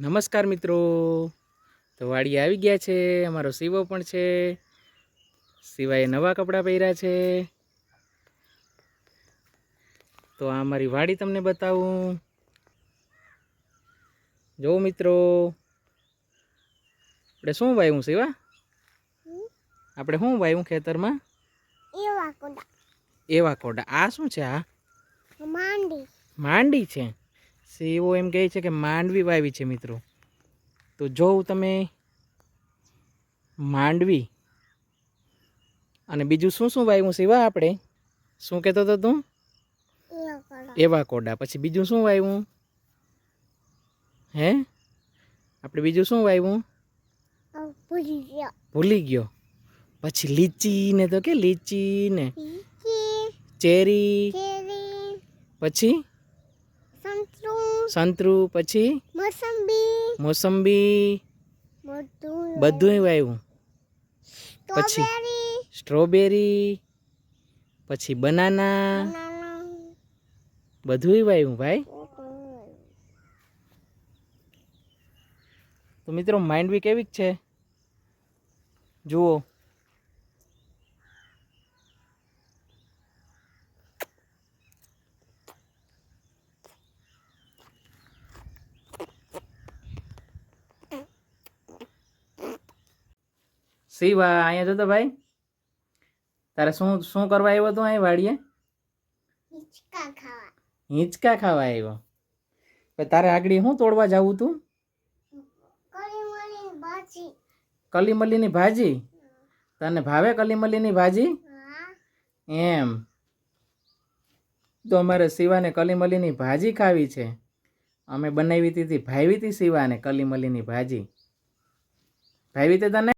નમસ્કાર મિત્રો. તો વાડી આવી ગયા છે. અમારો શિવો પણ છે. શિવાએ નવા કપડાં પહેર્યા છે. તો આ અમારી વાડી તમને બતાવું. જો મિત્રો આપણે શું વાવ્યું શિવા? આપણે શું વાવ્યું ખેતરમાં? એવા કોડા. એવા કોડા. આ શું છે આ? માંડી. માંડી છે. સેવો એમ કહે છે કે માંડવી વાવી છે મિત્રો. તો જો તમે માંડવી અને બીજું શું શું વાવ્યું સેવા આપણે. શું કહેતો હતો તું? એવા કોડા. પછી બીજું શું વાવ્યું? હે? આપણે બીજું શું વાવ્યું? ભૂલી ગયો. પછી લીચી ને તો કે લીચી. ને ચેરી. પછી? સંતરું પછી? મોસંબી. મોસંબી. બધું. બધુંય વાવ્યું પછી? સ્ટ્રોબેરી. પછી બનાના. બધું બધુંય વાવ્યું ભાઈ. તો મિત્રો માઇન્ડ બી કેવીક છે. જુઓ. શિવા અહીંયા જોતો ભાઈ? તારે શું શું કરવા આવ્યો તું અહીં વાડીએ? હિંચકા ખાવા. આવ્યો. તારે આગળ શું તોડવા જવું તું? કલીમલી ની ભાજી. કલીમલીની ભાજી? તને ભાવે કલીમલીની ભાજી? એમ. તો અમારે શિવાને કલીમલીની ભાજી ખાવી છે. અમે બનાવી હતી તી ભાવી હતી શિવાને કલીમલીની ભાજી. ભાવી તે તને?